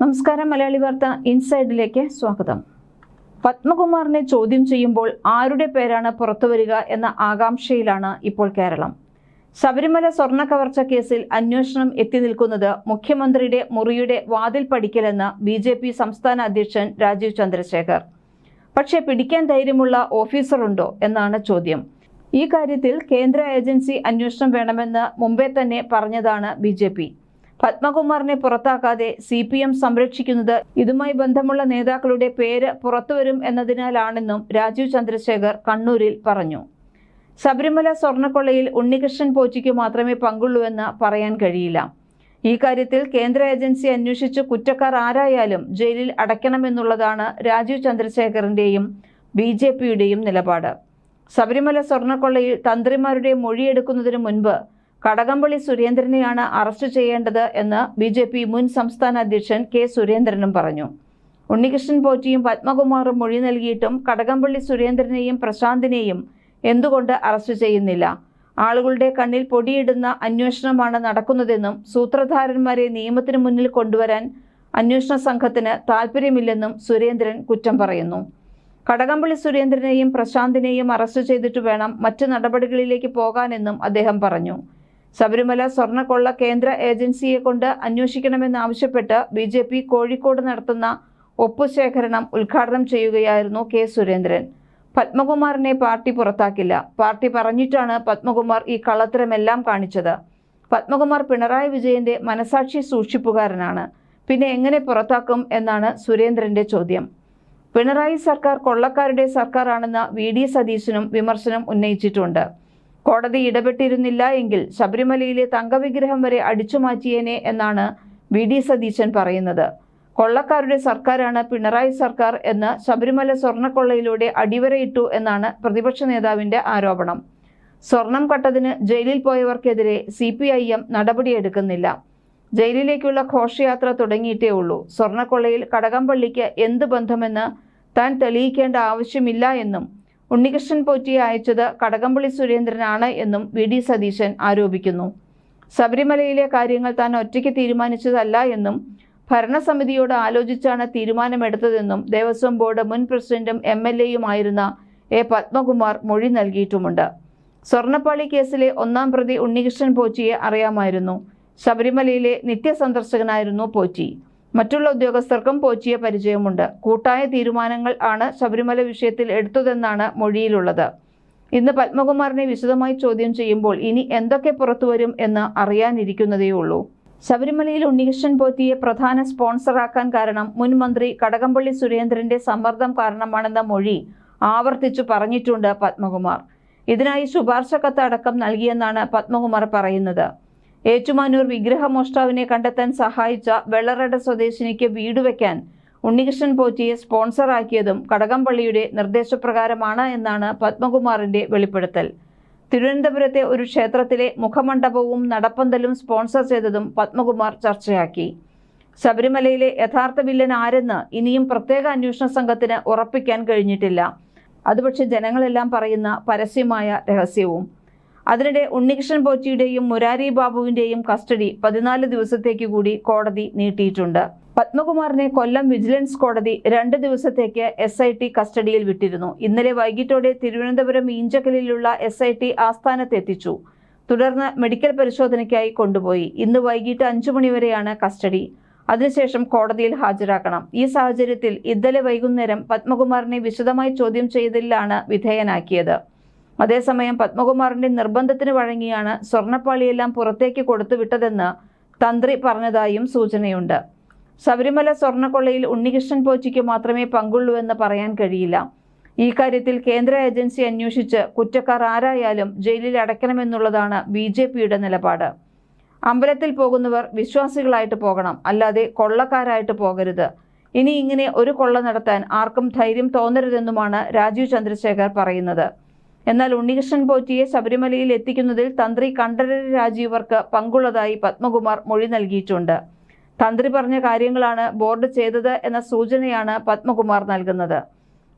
നമസ്കാരം മലയാളി വാർത്ത ഇൻസൈഡിലേക്ക് സ്വാഗതം. പത്മകുമാറിനെ ചോദ്യം ചെയ്യുമ്പോൾ ആരുടെ പേരാണ് പുറത്തുവരിക എന്ന ആകാംക്ഷയിലാണ് ഇപ്പോൾ കേരളം. ശബരിമല സ്വർണ കവർച്ച കേസിൽ അന്വേഷണം എത്തി നിൽക്കുന്നത് മുഖ്യമന്ത്രിയുടെ മുറിയുടെ വാതിൽ പടിക്കലെന്ന് ബി ജെ പി സംസ്ഥാന അധ്യക്ഷൻ രാജീവ് ചന്ദ്രശേഖർ. പക്ഷേ പിടിക്കാൻ ധൈര്യമുള്ള ഓഫീസറുണ്ടോ എന്നാണ് ചോദ്യം. ഈ കാര്യത്തിൽ കേന്ദ്ര ഏജൻസി അന്വേഷണം വേണമെന്ന് മുമ്പേ തന്നെ പറഞ്ഞതാണ് ബി പത്മകുമാറിനെ പുറത്താക്കാതെ സി പി എം സംരക്ഷിക്കുന്നത് ഇതുമായി ബന്ധമുള്ള നേതാക്കളുടെ പേര് പുറത്തുവരും എന്നതിനാലാണെന്നും രാജീവ് ചന്ദ്രശേഖർ കണ്ണൂരിൽ പറഞ്ഞു. ശബരിമല സ്വർണക്കൊള്ളയിൽ ഉണ്ണികൃഷ്ണൻ പോച്ചിക്ക് മാത്രമേ പങ്കുള്ളൂവെന്ന് പറയാൻ കഴിയില്ല. ഈ കാര്യത്തിൽ കേന്ദ്ര ഏജൻസി അന്വേഷിച്ച് കുറ്റക്കാർ ആരായാലും ജയിലിൽ അടയ്ക്കണമെന്നുള്ളതാണ് രാജീവ് ചന്ദ്രശേഖറിന്റെയും ബി ജെ പിയുടെയും നിലപാട്. ശബരിമല സ്വർണക്കൊള്ളയിൽ തന്ത്രിമാരുടെ മൊഴിയെടുക്കുന്നതിന് മുൻപ് കടകംപള്ളി സുരേന്ദ്രനെയാണ് അറസ്റ്റ് ചെയ്യേണ്ടത് എന്ന് ബി ജെ പി മുൻ സംസ്ഥാന അധ്യക്ഷൻ കെ സുരേന്ദ്രനും പറഞ്ഞു. ഉണ്ണികൃഷ്ണൻ പോറ്റിയും പത്മകുമാറും മൊഴി നൽകിയിട്ടും കടകംപള്ളി സുരേന്ദ്രനെയും പ്രശാന്തിനെയും എന്തുകൊണ്ട് അറസ്റ്റ് ചെയ്യുന്നില്ല? ആളുകളുടെ കണ്ണിൽ പൊടിയിടുന്ന അന്വേഷണമാണ് നടക്കുന്നതെന്നും സൂത്രധാരന്മാരെ നിയമത്തിന് മുന്നിൽ കൊണ്ടുവരാൻ അന്വേഷണ സംഘത്തിന് താൽപ്പര്യമില്ലെന്നും സുരേന്ദ്രൻ കുറ്റം പറയുന്നു. കടകംപള്ളി സുരേന്ദ്രനെയും പ്രശാന്തിനെയും അറസ്റ്റ് ചെയ്തിട്ട് വേണം മറ്റ് നടപടികളിലേക്ക് പോകാനെന്നും അദ്ദേഹം പറഞ്ഞു. ശബരിമല സ്വർണക്കൊള്ള കേന്ദ്ര ഏജൻസിയെ കൊണ്ട് അന്വേഷിക്കണമെന്നാവശ്യപ്പെട്ട് ബി ജെ പി കോഴിക്കോട് നടത്തുന്ന ഒപ്പുശേഖരണം ഉദ്ഘാടനം ചെയ്യുകയായിരുന്നു കെ സുരേന്ദ്രൻ. പത്മകുമാറിനെ പാർട്ടി പുറത്താക്കില്ല. പാർട്ടി പറഞ്ഞിട്ടാണ് പത്മകുമാർ ഈ കള്ളത്തരമെല്ലാം കാണിച്ചത്. പത്മകുമാർ പിണറായി വിജയന്റെ മനസാക്ഷി സൂക്ഷിപ്പുകാരനാണ്. പിന്നെ എങ്ങനെ പുറത്താക്കും എന്നാണ് സുരേന്ദ്രന്റെ ചോദ്യം. പിണറായി സർക്കാർ കൊള്ളക്കാരുടെ സർക്കാരാണെന്ന വി ഡി സതീശനും വിമർശനം ഉന്നയിച്ചിട്ടുണ്ട്. കോടതി ഇടപെട്ടിരുന്നില്ല എങ്കിൽ ശബരിമലയിലെ തങ്കവിഗ്രഹം വരെ അടിച്ചുമാറ്റിയേനെ എന്നാണ് വി ഡി സതീശൻ പറയുന്നത്. കൊള്ളക്കാരുടെ സർക്കാരാണ് പിണറായി സർക്കാർ എന്ന് ശബരിമല സ്വർണക്കൊള്ളയിലൂടെ അടിവരയിട്ടു എന്നാണ് പ്രതിപക്ഷ നേതാവിന്റെ ആരോപണം. സ്വർണം കട്ടതിന് ജയിലിൽ പോയവർക്കെതിരെ സി പി ഐ എം നടപടിയെടുക്കുന്നില്ല. ജയിലിലേക്കുള്ള ഘോഷയാത്ര തുടങ്ങിയിട്ടേ ഉള്ളൂ. സ്വർണക്കൊള്ളയിൽ കടകംപള്ളിക്ക് എന്ത് ബന്ധമെന്ന് താൻ തെളിയിക്കേണ്ട ആവശ്യമില്ല എന്നും ഉണ്ണികൃഷ്ണൻ പോറ്റിയെ അയച്ചത് കടകംപള്ളി സുരേന്ദ്രനാണ് എന്നും വി ഡി സതീശൻ ആരോപിക്കുന്നു. ശബരിമലയിലെ കാര്യങ്ങൾ താൻ ഒറ്റയ്ക്ക് തീരുമാനിച്ചതല്ല എന്നും ഭരണസമിതിയോട് ആലോചിച്ചാണ് തീരുമാനമെടുത്തതെന്നും ദേവസ്വം ബോർഡ് മുൻ പ്രസിഡന്റും എം എൽ എയുമായിരുന്ന എ പത്മകുമാർ മൊഴി നൽകിയിട്ടുമുണ്ട്. സ്വർണപ്പാളി കേസിലെ ഒന്നാം പ്രതി ഉണ്ണികൃഷ്ണൻ പോറ്റിയെ അറിയാമായിരുന്നു. ശബരിമലയിലെ നിത്യസന്ദർശകനായിരുന്നു പോറ്റി. മറ്റുള്ള ഉദ്യോഗസ്ഥർക്കും പോച്ചിയ പരിചയമുണ്ട്. കൂട്ടായ തീരുമാനങ്ങൾ ആണ് ശബരിമല വിഷയത്തിൽ എടുത്തതെന്നാണ് മൊഴിയിലുള്ളത്. ഇന്ന് പത്മകുമാറിനെ വിശദമായി ചോദ്യം ചെയ്യുമ്പോൾ ഇനി എന്തൊക്കെ പുറത്തുവരും എന്ന് അറിയാനിരിക്കുന്നതേയുള്ളൂ ശബരിമലയിൽ ഉണ്ണികൃഷ്ണൻ പോറ്റിയെ പ്രധാന സ്പോൺസറാക്കാൻ കാരണം മുൻ മന്ത്രി കടകംപള്ളി സുരേന്ദ്രന്റെ സമ്മർദ്ദം കാരണമാണെന്ന മൊഴി ആവർത്തിച്ചു പറഞ്ഞിട്ടുണ്ട് പത്മകുമാർ. ഇതിനായി ശുപാർശ കത്ത് അടക്കം നൽകിയെന്നാണ് പത്മകുമാർ പറയുന്നത്. ഏറ്റുമാനൂർ വിഗ്രഹമോഷ്ടാവിനെ കണ്ടെത്താൻ സഹായിച്ച വെള്ളറട സ്വദേശിനിക്ക് വീട് വയ്ക്കാൻ ഉണ്ണികൃഷ്ണൻ പോറ്റിയെ സ്പോൺസറാക്കിയതും കടകംപള്ളിയുടെ നിർദ്ദേശപ്രകാരമാണ് എന്നാണ് പത്മകുമാറിന്റെ വെളിപ്പെടുത്തൽ. തിരുവനന്തപുരത്തെ ഒരു ക്ഷേത്രത്തിലെ മുഖമണ്ഡപവും നടപ്പന്തലും സ്പോൺസർ ചെയ്തതും പത്മകുമാർ ചർച്ചയാക്കി. ശബരിമലയിലെ യഥാർത്ഥ വില്ലൻ ആരെന്ന് ഇനിയും പ്രത്യേക അന്വേഷണ സംഘത്തിന് ഉറപ്പിക്കാൻ കഴിഞ്ഞിട്ടില്ല. അതുപക്ഷെ ജനങ്ങളെല്ലാം പറയുന്ന പരസ്യമായ രഹസ്യവും. അതിനിടെ ഉണ്ണികൃഷ്ണൻ പോറ്റിയുടെയും മുരാരി ബാബുവിന്റെയും കസ്റ്റഡി പതിനാല് ദിവസത്തേക്ക് കൂടി കോടതി നീട്ടിയിട്ടുണ്ട്. പത്മകുമാറിനെ കൊല്ലം വിജിലൻസ് കോടതി രണ്ട് ദിവസത്തേക്ക് എസ് ഐ ടി കസ്റ്റഡിയിൽ വിട്ടിരുന്നു. ഇന്നലെ വൈകിട്ടോടെ തിരുവനന്തപുരം ഈഞ്ചക്കലിലുള്ള എസ് ഐ ടി ആസ്ഥാനത്തെത്തിച്ചു. തുടർന്ന് മെഡിക്കൽ പരിശോധനയ്ക്കായി കൊണ്ടുപോയി. ഇന്ന് വൈകിട്ട് അഞ്ചു മണിവരെയാണ് കസ്റ്റഡി. അതിനുശേഷം കോടതിയിൽ ഹാജരാക്കണം. ഈ സാഹചര്യത്തിൽ ഇന്നലെ വൈകുന്നേരം പത്മകുമാറിനെ വിശദമായി ചോദ്യം ചെയ്തതിലാണ് വിധേയനാക്കിയത്. അതേസമയം പത്മകുമാറിന്റെ നിർബന്ധത്തിന് വഴങ്ങിയാണ് സ്വർണപ്പാളിയെല്ലാം പുറത്തേക്ക് കൊടുത്തുവിട്ടതെന്ന് തന്ത്രി പറഞ്ഞതായും സൂചനയുണ്ട്. ശബരിമല സ്വർണക്കൊള്ളയിൽ ഉണ്ണികൃഷ്ണൻ പോച്ചിക്ക് മാത്രമേ പങ്കുള്ളൂവെന്ന് പറയാൻ കഴിയില്ല. ഈ കാര്യത്തിൽ കേന്ദ്ര ഏജൻസി അന്വേഷിച്ച് കുറ്റക്കാർ ആരായാലും ജയിലിൽ അടയ്ക്കണമെന്നുള്ളതാണ് ബി ജെ പിയുടെ നിലപാട്. അമ്പലത്തിൽ പോകുന്നവർ വിശ്വാസികളായിട്ട് പോകണം അല്ലാതെ കൊള്ളക്കാരായിട്ട് പോകരുത്. ഇനി ഇങ്ങനെ ഒരു കൊള്ള നടത്താൻ ആർക്കും ധൈര്യം തോന്നരുതെന്നുമാണ് രാജീവ് ചന്ദ്രശേഖർ പറയുന്നത്. എന്നാൽ ഉണ്ണികൃഷ്ണൻ പോറ്റിയെ ശബരിമലയിൽ എത്തിക്കുന്നതിൽ തന്ത്രി കണ്ഠരര് രാജീവർക്ക് പങ്കുള്ളതായി പത്മകുമാർ മൊഴി നൽകിയിട്ടുണ്ട്. തന്ത്രി പറഞ്ഞ കാര്യങ്ങളാണ് ബോർഡ് ചെയ്തത് എന്ന സൂചനയാണ് പത്മകുമാർ നൽകുന്നത്.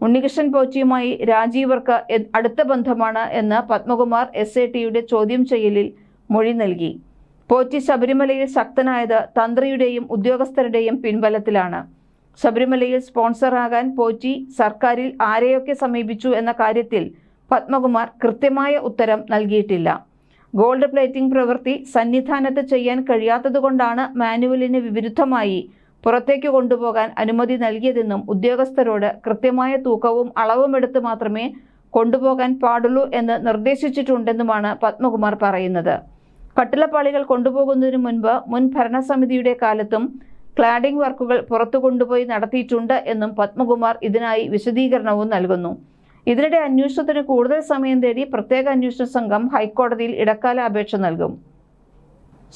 ഉണ്ണികൃഷ്ണൻ പോറ്റിയുമായി രാജീവർക്ക് അടുത്ത ബന്ധമാണ് എന്ന് പത്മകുമാർ എസ് എ ടിയുടെ ചോദ്യം ചെയ്യലിൽ മൊഴി നൽകി. പോറ്റി ശബരിമലയിൽ ശക്തനായത് തന്ത്രിയുടെയും ഉദ്യോഗസ്ഥരുടെയും പിൻബലത്തിലാണ്. ശബരിമലയിൽ സ്പോൺസറാകാൻ പോറ്റി സർക്കാരിൽ ആരെയൊക്കെ സമീപിച്ചു എന്ന കാര്യത്തിൽ പത്മകുമാർ കൃത്യമായ ഉത്തരം നൽകിയിട്ടില്ല. ഗോൾഡ് പ്ലേറ്റിംഗ് പ്രവൃത്തി സന്നിധാനത്ത് ചെയ്യാൻ കഴിയാത്തതുകൊണ്ടാണ് മാനുവലിന് വിരുദ്ധമായി പുറത്തേക്ക് കൊണ്ടുപോകാൻ അനുമതി നൽകിയതെന്നും ഉദ്യോഗസ്ഥരോട് കൃത്യമായ തൂക്കവും അളവും എടുത്ത് മാത്രമേ കൊണ്ടുപോകാൻ പാടുള്ളൂ എന്ന് നിർദ്ദേശിച്ചിട്ടുണ്ടെന്നുമാണ് പത്മകുമാർ പറയുന്നത്. കട്ടിലപ്പാളികൾ കൊണ്ടുപോകുന്നതിന് മുൻപ് മുൻ ഭരണസമിതിയുടെ കാലത്തും ക്ലാഡിംഗ് വർക്കുകൾ പുറത്തു കൊണ്ടുപോയി നടത്തിയിട്ടുണ്ട് എന്നും പത്മകുമാർ ഇതിനായി വിശദീകരണവും നൽകുന്നു. ഇതിനിടെ അന്വേഷണത്തിന് കൂടുതൽ സമയം തേടി പ്രത്യേക അന്വേഷണ സംഘം ഹൈക്കോടതിയിൽ ഇടക്കാല അപേക്ഷ നൽകും.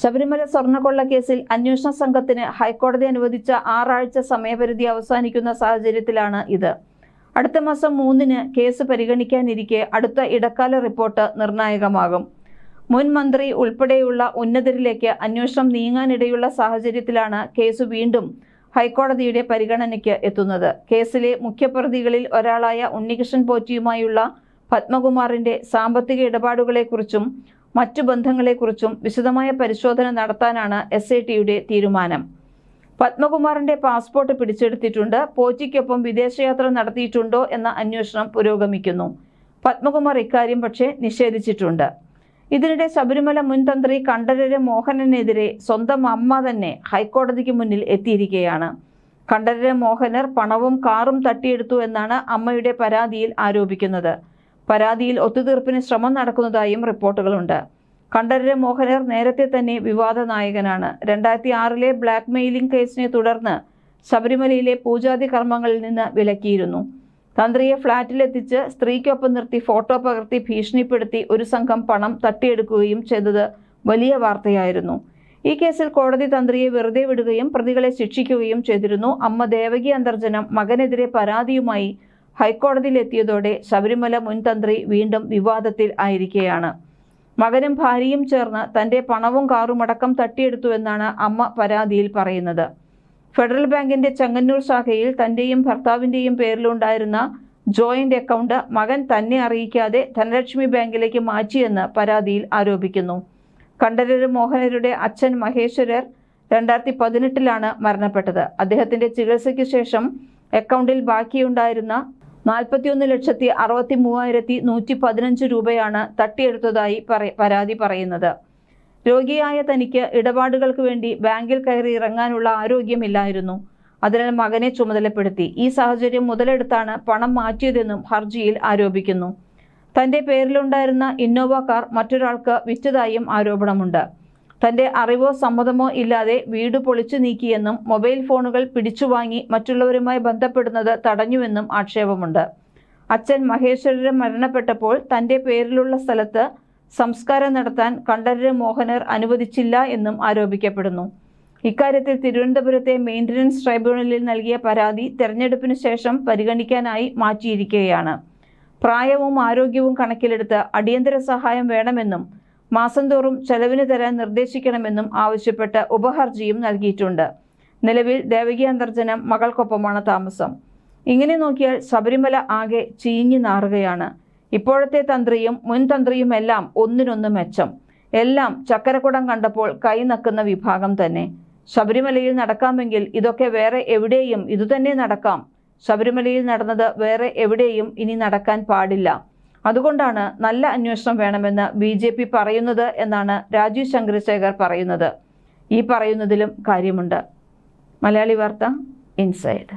ശബരിമല സ്വർണക്കൊള്ള കേസിൽ അന്വേഷണ സംഘത്തിന് ഹൈക്കോടതി അനുവദിച്ച ആറാഴ്ച സമയപരിധി അവസാനിക്കുന്ന സാഹചര്യത്തിലാണ് ഇത്. അടുത്ത മാസം മൂന്നിന് കേസ് പരിഗണിക്കാനിരിക്കെ അടുത്ത ഇടക്കാല റിപ്പോർട്ട് നിർണായകമാകും. മുൻ മന്ത്രി ഉൾപ്പെടെയുള്ള ഉന്നതരിലേക്ക് അന്വേഷണം നീങ്ങാനിടയുള്ള സാഹചര്യത്തിലാണ് കേസ് വീണ്ടും ഹൈക്കോടതിയുടെ പരിഗണനയ്ക്ക് എത്തുന്നത്. കേസിലെ മുഖ്യപ്രതികളിൽ ഒരാളായ ഉണ്ണികൃഷ്ണൻ പോറ്റിയുമായുള്ള പത്മകുമാറിന്റെ സാമ്പത്തിക ഇടപാടുകളെക്കുറിച്ചും മറ്റു ബന്ധങ്ങളെക്കുറിച്ചും വിശദമായ പരിശോധന നടത്താനാണ് എസ് തീരുമാനം. പത്മകുമാറിന്റെ പാസ്പോർട്ട് പിടിച്ചെടുത്തിട്ടുണ്ട്. പോറ്റിക്കൊപ്പം വിദേശയാത്ര നടത്തിയിട്ടുണ്ടോ എന്ന അന്വേഷണം പുരോഗമിക്കുന്നു. പത്മകുമാർ ഇക്കാര്യം പക്ഷേ നിഷേധിച്ചിട്ടുണ്ട്. ഇതിനിടെ ശബരിമല മുൻ തന്ത്രി കണ്ഠരര് മോഹനനെതിരെ സ്വന്തം അമ്മ തന്നെ ഹൈക്കോടതിക്ക് മുന്നിൽ എത്തിയിരിക്കുകയാണ്. കണ്ഠരര് മോഹനർ പണവും കാറും തട്ടിയെടുത്തു എന്നാണ് അമ്മയുടെ പരാതിയിൽ ആരോപിക്കുന്നത്. പരാതിയിൽ ഒത്തുതീർപ്പിന് ശ്രമം നടക്കുന്നതായും റിപ്പോർട്ടുകളുണ്ട്. കണ്ഠരര് മോഹനർ നേരത്തെ തന്നെ വിവാദ നായകനാണ്. രണ്ടായിരത്തി ആറിലെ ബ്ലാക്ക് മെയിലിംഗ് കേസിനെ തുടർന്ന് ശബരിമലയിലെ പൂജാതി കർമ്മങ്ങളിൽ നിന്ന് വിലക്കിയിരുന്നു. തന്ത്രിയെ ഫ്ളാറ്റിലെത്തിച്ച് സ്ത്രീക്കൊപ്പം നിർത്തി ഫോട്ടോ പകർത്തി ഭീഷണിപ്പെടുത്തി ഒരു സംഘം പണം തട്ടിയെടുക്കുകയും ചെയ്തത് വലിയ വാർത്തയായിരുന്നു. ഈ കേസിൽ കോടതി തന്ത്രിയെ വെറുതെ വിടുകയും പ്രതികളെ ശിക്ഷിക്കുകയും ചെയ്തിരുന്നു. അമ്മ ദേവകി അന്തർജനം മകനെതിരെ പരാതിയുമായി ഹൈക്കോടതിയിലെത്തിയതോടെ ശബരിമല മുൻ തന്ത്രി വീണ്ടും വിവാദത്തിൽ ആയിരിക്കുകയാണ് മകനും ഭാര്യയും ചേർന്ന് തന്റെ പണവും കാറുമടക്കം തട്ടിയെടുത്തുവെന്നാണ് അമ്മ പരാതിയിൽ പറയുന്നത്. ഫെഡറൽ ബാങ്കിന്റെ ചങ്ങന്നൂർ ശാഖയിൽ തന്റെയും ഭർത്താവിന്റെയും പേരിലുണ്ടായിരുന്ന ജോയിന്റ് അക്കൗണ്ട് മകൻ തന്നെ അറിയിക്കാതെ ധനലക്ഷ്മി ബാങ്കിലേക്ക് മാറ്റിയെന്ന് പരാതിയിൽ ആരോപിക്കുന്നു. കണ്ഠരര് മോഹനരുടെ അച്ഛൻ മഹേശ്വരർ രണ്ടായിരത്തി പതിനെട്ടിലാണ് മരണപ്പെട്ടത്. അദ്ദേഹത്തിന്റെ ചികിത്സയ്ക്ക് ശേഷം അക്കൗണ്ടിൽ ബാക്കിയുണ്ടായിരുന്ന നാൽപ്പത്തിയൊന്ന് ലക്ഷത്തി അറുപത്തി മൂവായിരത്തി നൂറ്റി പതിനഞ്ച് രൂപയാണ് തട്ടിയെടുത്തതായി പരാതി പറയുന്നത്. രോഗിയായ തനിക്ക് ഇടപാടുകൾക്ക് വേണ്ടി ബാങ്കിൽ കയറി ഇറങ്ങാനുള്ള ആരോഗ്യമില്ലായിരുന്നു. അതിനാൽ മകനെ ചുമതലപ്പെടുത്തി. ഈ സാഹചര്യം മുതലെടുത്താണ് പണം മാറ്റിയതെന്നും ഹർജിയിൽ ആരോപിക്കുന്നു. തന്റെ പേരിലുണ്ടായിരുന്ന ഇന്നോവ കാർ മറ്റൊരാൾക്ക് വിറ്റതായും ആരോപണമുണ്ട്. തന്റെ അറിവോ സമ്മതമോ ഇല്ലാതെ വീട് പൊളിച്ചു നീക്കിയെന്നും മൊബൈൽ ഫോണുകൾ പിടിച്ചുവാങ്ങി മറ്റുള്ളവരുമായി ബന്ധപ്പെടുന്നത് തടഞ്ഞുവെന്നും ആക്ഷേപമുണ്ട്. അച്ഛൻ മഹേശ്വരൻ മരണപ്പെട്ടപ്പോൾ തന്റെ പേരിലുള്ള സ്ഥലത്ത് സംസ്കാരം നടത്താൻ കണ്ഠരര് മോഹനർ അനുവദിച്ചില്ല എന്നും ആരോപിക്കപ്പെടുന്നു. ഇക്കാര്യത്തിൽ തിരുവനന്തപുരത്തെ മെയിന്റനൻസ് ട്രൈബ്യൂണലിൽ നൽകിയ പരാതി തെരഞ്ഞെടുപ്പിന് ശേഷം പരിഗണിക്കാനായി മാറ്റിയിരിക്കുകയാണ്. പ്രായവും ആരോഗ്യവും കണക്കിലെടുത്ത് അടിയന്തര സഹായം വേണമെന്നും മാസം തോറും ചെലവിന് തരാൻ നിർദ്ദേശിക്കണമെന്നും ആവശ്യപ്പെട്ട് ഉപഹർജിയും നൽകിയിട്ടുണ്ട്. നിലവിൽ ദേവകി അന്തർജനം മകൾക്കൊപ്പമാണ് താമസം. ഇങ്ങനെ നോക്കിയാൽ ശബരിമല ആകെ ചീഞ്ഞു നാറുകയാണ്. ഇപ്പോഴത്തെ തന്ത്രിയും മുൻ തന്ത്രിയും എല്ലാം ഒന്നിനൊന്ന് മെച്ചം. എല്ലാം ചക്കരക്കുടം കണ്ടപ്പോൾ കൈ നക്കുന്ന വിഭാഗം തന്നെ. ശബരിമലയിൽ നടക്കാമെങ്കിൽ ഇതൊക്കെ വേറെ എവിടെയും ഇതുതന്നെ നടക്കാം. ശബരിമലയിൽ നടന്നത് വേറെ എവിടെയും ഇനി നടക്കാൻ പാടില്ല. അതുകൊണ്ടാണ് നല്ല അന്വേഷണം വേണമെന്ന് ബി ജെ പി പറയുന്നത് എന്നാണ് രാജീവ് ചന്ദ്രശേഖർ പറയുന്നത്. ഈ പറയുന്നതിലും കാര്യമുണ്ട്. മലയാളി വാർത്ത ഇൻസൈഡ്.